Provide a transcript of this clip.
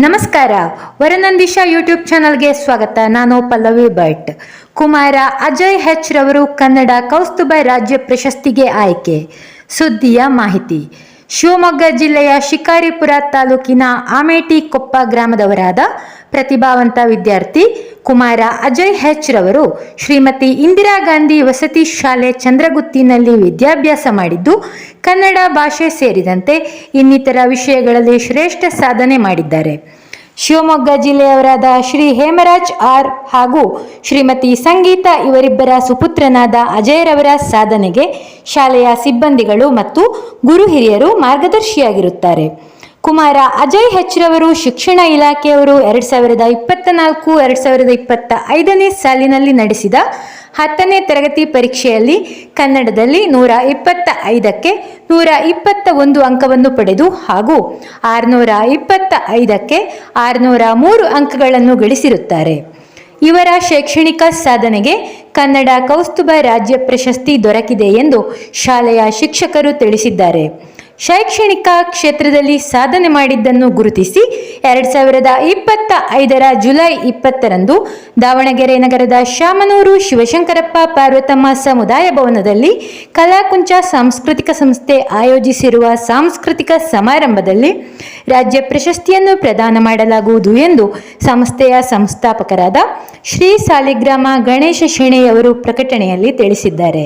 ನಮಸ್ಕಾರ. ವರನಂದಿಶ ಯೂಟ್ಯೂಬ್ ಚಾನಲ್ಗೆ ಸ್ವಾಗತ. ನಾನು ಪಲ್ಲವಿ ಭಟ್. ಕುಮಾರ ಅಜಯ್ ಹೆಚ್ ರವರು ಕನ್ನಡ ಕೌಸ್ತುಭ ರಾಜ್ಯ ಪ್ರಶಸ್ತಿಗೆ ಆಯ್ಕೆ. ಸುದ್ದಿಯ ಮಾಹಿತಿ. ಶಿವಮೊಗ್ಗ ಜಿಲ್ಲೆಯ ಶಿಕಾರಿಪುರ ತಾಲೂಕಿನ ಆಮೇಟಿ ಕೊಪ್ಪ ಗ್ರಾಮದವರಾದ ಪ್ರತಿಭಾವಂತ ವಿದ್ಯಾರ್ಥಿ ಕುಮಾರ ಅಜಯ್ ಹೆಚ್ ರವರು ಶ್ರೀಮತಿ ಇಂದಿರಾ ಗಾಂಧಿ ವಸತಿ ಶಾಲೆ ಚಂದ್ರಗುತ್ತಿನಲ್ಲಿ ವಿದ್ಯಾಭ್ಯಾಸ ಮಾಡಿದ್ದು, ಕನ್ನಡ ಭಾಷೆ ಸೇರಿದಂತೆ ಇನ್ನಿತರ ವಿಷಯಗಳಲ್ಲಿ ಶ್ರೇಷ್ಠ ಸಾಧನೆ ಮಾಡಿದ್ದಾರೆ. ಶಿವಮೊಗ್ಗ ಜಿಲ್ಲೆಯವರಾದ ಶ್ರೀ ಹೇಮರಾಜ್ ಆರ್ ಹಾಗೂ ಶ್ರೀಮತಿ ಸಂಗೀತ ಇವರಿಬ್ಬರ ಸುಪುತ್ರನಾದ ಅಜಯರವರ ಸಾಧನೆಗೆ ಶಾಲೆಯ ಸಿಬ್ಬಂದಿಗಳು ಮತ್ತು ಗುರು ಹಿರಿಯರು ಮಾರ್ಗದರ್ಶಿಯಾಗಿರುತ್ತಾರೆ. ಕುಮಾರ ಅಜಯ್ ಹೆಚ್ ರವರು ಶಿಕ್ಷಣ ಇಲಾಖೆಯವರು ಎರಡ್ ಸಾವಿರದ ಇಪ್ಪತ್ತ ನಾಲ್ಕು, ಎರಡ್ ಸಾವಿರದ ಇಪ್ಪತ್ತ ಐದನೇ ಸಾಲಿನಲ್ಲಿ ನಡೆಸಿದ ಹತ್ತನೇ ತರಗತಿ ಪರೀಕ್ಷೆಯಲ್ಲಿ ಕನ್ನಡದಲ್ಲಿ ನೂರ ಇಪ್ಪತ್ತ ಐದಕ್ಕೆ ನೂರ ಇಪ್ಪತ್ತ ಒಂದು ಅಂಕವನ್ನು ಪಡೆದು ಹಾಗೂ ಆರುನೂರ ಇಪ್ಪತ್ತ ಐದಕ್ಕೆ ಆರುನೂರ ಮೂರು ಅಂಕಗಳನ್ನು ಗಳಿಸಿರುತ್ತಾರೆ. ಇವರ ಶೈಕ್ಷಣಿಕ ಸಾಧನೆಗೆ ಕನ್ನಡ ಕೌಸ್ತುಭ ರಾಜ್ಯ ಪ್ರಶಸ್ತಿ ದೊರಕಿದೆ ಎಂದು ಶಾಲೆಯ ಶಿಕ್ಷಕರು ತಿಳಿಸಿದ್ದಾರೆ. ಶೈಕ್ಷಣಿಕ ಕ್ಷೇತ್ರದಲ್ಲಿ ಸಾಧನೆ ಮಾಡಿದ್ದನ್ನು ಗುರುತಿಸಿ ಎರಡ್ ಸಾವಿರದ ಇಪ್ಪತ್ತ ಐದರ ಜುಲೈ ಇಪ್ಪತ್ತರಂದು ದಾವಣಗೆರೆ ನಗರದ ಶಾಮನೂರು ಶಿವಶಂಕರಪ್ಪ ಪಾರ್ವತಮ್ಮ ಸಮುದಾಯ ಭವನದಲ್ಲಿ ಕಲಾಕುಂಚ ಸಾಂಸ್ಕೃತಿಕ ಸಂಸ್ಥೆ ಆಯೋಜಿಸಿರುವ ಸಾಂಸ್ಕೃತಿಕ ಸಮಾರಂಭದಲ್ಲಿ ರಾಜ್ಯ ಪ್ರಶಸ್ತಿಯನ್ನು ಪ್ರದಾನ ಮಾಡಲಾಗುವುದು ಎಂದು ಸಂಸ್ಥೆಯ ಸಂಸ್ಥಾಪಕರಾದ ಶ್ರೀ ಸಾಲಿಗ್ರಾಮ ಗಣೇಶ ಶೆಣೆಯವರು ಪ್ರಕಟಣೆಯಲ್ಲಿ ತಿಳಿಸಿದ್ದಾರೆ.